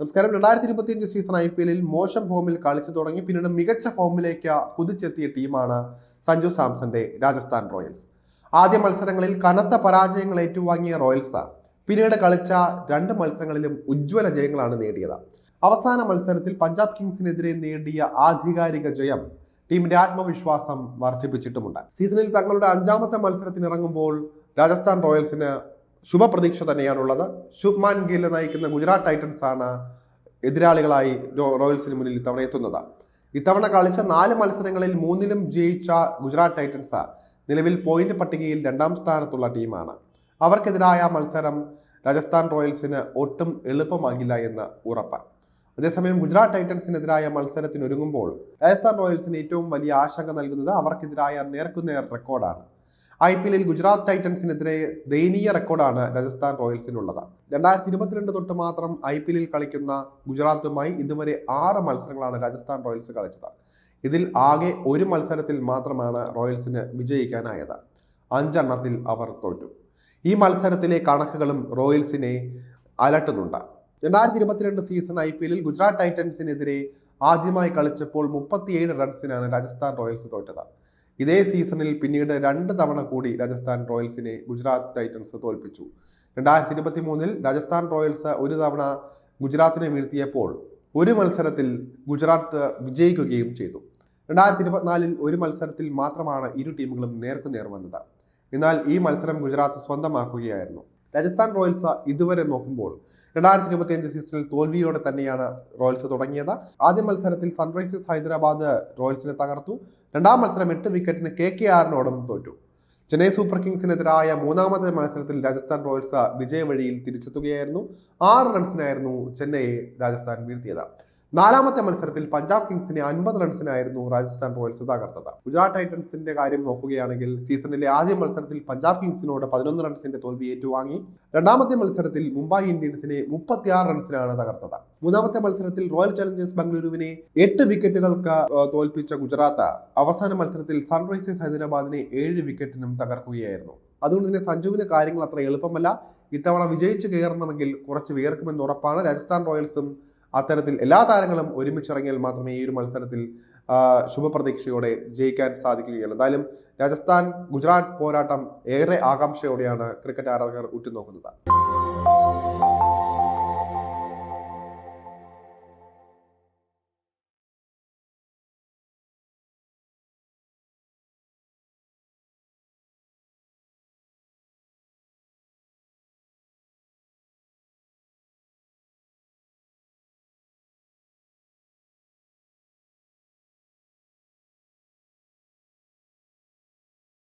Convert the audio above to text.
നമസ്കാരം. രണ്ടായിരത്തി ഇരുപത്തിയഞ്ച് സീസൺ ഐ പി എല്ലിൽ മോശം ഫോമിൽ കളിച്ചു തുടങ്ങി. പിന്നീട് മികച്ച ഫോമിലേക്ക് കുതിച്ചെത്തിയ ടീമാണ് സഞ്ജു സാംസന്റെ രാജസ്ഥാൻ റോയൽസ്. ആദ്യ മത്സരങ്ങളിൽ കനത്ത പരാജയങ്ങൾ ഏറ്റുവാങ്ങിയ റോയൽസ് പിന്നീട് കളിച്ച രണ്ട് മത്സരങ്ങളിലും ഉജ്ജ്വല ജയങ്ങളാണ് നേടിയത്. അവസാന മത്സരത്തിൽ പഞ്ചാബ് കിങ്സിനെതിരെ നേടിയ ആധികാരിക ജയം ടീമിന്റെ ആത്മവിശ്വാസം വർദ്ധിപ്പിച്ചിട്ടുമുണ്ട്. സീസണിൽ തങ്ങളുടെ അഞ്ചാമത്തെ മത്സരത്തിനിറങ്ങുമ്പോൾ രാജസ്ഥാൻ റോയൽസിന് ശുഭപ്രതീക്ഷ തന്നെയാണുള്ളത്. ശുഭ്മാൻ ഗിൽ നയിക്കുന്ന ഗുജറാത്ത് ടൈറ്റൻസ് ആണ് എതിരാളികളായി റോയൽസിന് മുന്നിൽ ഇത്തവണ എത്തുന്നത്. ഇത്തവണ കളിച്ച നാല് മത്സരങ്ങളിൽ മൂന്നിലും ജയിച്ച ഗുജറാത്ത് ടൈറ്റൻസ് നിലവിൽ പോയിന്റ് പട്ടികയിൽ രണ്ടാം സ്ഥാനത്തുള്ള ടീമാണ്. അവർക്കെതിരായ മത്സരം രാജസ്ഥാൻ റോയൽസിന് ഒട്ടും എളുപ്പമാകില്ല എന്ന് ഉറപ്പ്. അതേസമയം ഗുജറാത്ത് ടൈറ്റൻസിനെതിരായ മത്സരത്തിനൊരുങ്ങുമ്പോൾ രാജസ്ഥാൻ റോയൽസിന് ഏറ്റവും വലിയ ആശങ്ക നൽകുന്നത് അവർക്കെതിരായ നേർക്കുനേർ റെക്കോർഡാണ്. ഐ പി എല്ലിൽ ഗുജറാത്ത് ടൈറ്റൻസിനെതിരെ ദയനീയ റെക്കോർഡാണ് രാജസ്ഥാൻ റോയൽസിനുള്ളത്. രണ്ടായിരത്തി ഇരുപത്തിരണ്ട് തൊട്ട് മാത്രം ഐ പി എല്ലിൽ കളിക്കുന്ന ഗുജറാത്തുമായി ഇതുവരെ ആറ് മത്സരങ്ങളാണ് രാജസ്ഥാൻ റോയൽസ് കളിച്ചത്. ഇതിൽ ആകെ ഒരു മത്സരത്തിൽ മാത്രമാണ് റോയൽസിന് വിജയിക്കാനായത്. അഞ്ചെണ്ണത്തിൽ അവർ തോറ്റു. ഈ മത്സരത്തിലെ കണക്കുകളും റോയൽസിനെ അലട്ടുന്നുണ്ട്. രണ്ടായിരത്തി ഇരുപത്തിരണ്ട് സീസൺ ഐ പി എല്ലിൽ ഗുജറാത്ത് ടൈറ്റൻസിനെതിരെ ആദ്യമായി കളിച്ചപ്പോൾ മുപ്പത്തിയേഴ് റൺസിനാണ് രാജസ്ഥാൻ റോയൽസ് തോറ്റത്. ഇതേ സീസണിൽ പിന്നീട് രണ്ട് തവണ കൂടി രാജസ്ഥാൻ റോയൽസിനെ ഗുജറാത്ത് ടൈറ്റൻസ് തോൽപ്പിച്ചു. രണ്ടായിരത്തി ഇരുപത്തി മൂന്നിൽ രാജസ്ഥാൻ റോയൽസ് ഒരു തവണ ഗുജറാത്തിനെ വീഴ്ത്തിയപ്പോൾ ഒരു മത്സരത്തിൽ ഗുജറാത്ത് വിജയിക്കുകയും ചെയ്തു. രണ്ടായിരത്തി ഇരുപത്തിനാലിൽ ഒരു മത്സരത്തിൽ മാത്രമാണ് ഇരു ടീമുകളും നേർക്കുനേർ വന്നത്. എന്നാൽ ഈ മത്സരം ഗുജറാത്ത് സ്വന്തമാക്കുകയായിരുന്നു. രാജസ്ഥാൻ റോയൽസ് ഇതുവരെ നോക്കുമ്പോൾ രണ്ടായിരത്തി ഇരുപത്തിയഞ്ച് സീസണിൽ തോൽവിയോടെ തന്നെയാണ് റോയൽസ് തുടങ്ങിയത്. ആദ്യ മത്സരത്തിൽ സൺറൈസേഴ്സ് ഹൈദരാബാദ് റോയൽസിനെ തകർത്തു. രണ്ടാം മത്സരം എട്ട് വിക്കറ്റിന് കെ കെ ആറിനോടൊപ്പം തോറ്റു. ചെന്നൈ സൂപ്പർ കിങ്സിനെതിരായ മൂന്നാമത്തെ മത്സരത്തിൽ രാജസ്ഥാൻ റോയൽസ് വിജയവഴിയിൽ തിരിച്ചെത്തുകയായിരുന്നു. ആറ് റൺസിനായിരുന്നു ചെന്നൈയെ രാജസ്ഥാൻ വീഴ്ത്തിയത്. നാലാമത്തെ മത്സരത്തിൽ പഞ്ചാബ് കിങ്സിനെ അൻപത് റൺസിനായിരുന്നു രാജസ്ഥാൻ റോയൽസ് തകർത്തത്. ഗുജറാത്ത് ടൈറ്റൻസിന്റെ കാര്യം നോക്കുകയാണെങ്കിൽ സീസണിലെ ആദ്യ മത്സരത്തിൽ പഞ്ചാബ് കിങ്സിനോട് പതിനൊന്ന് റൺസിന്റെ തോൽവി ഏറ്റുവാങ്ങി. രണ്ടാമത്തെ മത്സരത്തിൽ മുംബൈ ഇന്ത്യൻസിനെ മുപ്പത്തിയാറ് റൺസിനാണ് തകർത്തത്. മൂന്നാമത്തെ മത്സരത്തിൽ റോയൽ ചലഞ്ചേഴ്സ് ബംഗളൂരുവിനെ എട്ട് വിക്കറ്റുകൾക്ക് തോൽപ്പിച്ച ഗുജറാത്ത് അവസാന മത്സരത്തിൽ സൺറൈസേഴ്സ് ഹൈദരാബാദിനെ ഏഴ് വിക്കറ്റിനും തകർക്കുകയായിരുന്നു. അതുകൊണ്ട് തന്നെ സഞ്ജുവിന് കാര്യങ്ങൾ അത്ര എളുപ്പമല്ല. ഇത്തവണ വിജയിച്ച് കയറണമെങ്കിൽ കുറച്ച് വിയർക്കുമെന്ന് ഉറപ്പാണ്. രാജസ്ഥാൻ റോയൽസും അത്തരത്തിൽ എല്ലാ താരങ്ങളും ഒരുമിച്ചിറങ്ങിയാൽ മാത്രമേ ഈ ഒരു മത്സരത്തിൽ ശുഭപ്രതീക്ഷയോടെ ജയിക്കാൻ സാധിക്കുകയുള്ളൂ. എന്തായാലും രാജസ്ഥാൻ ഗുജറാത്ത് പോരാട്ടം ഏറെ ആകാംക്ഷയോടെയാണ് ക്രിക്കറ്റ് ആരാധകർ ഉറ്റുനോക്കുന്നത്.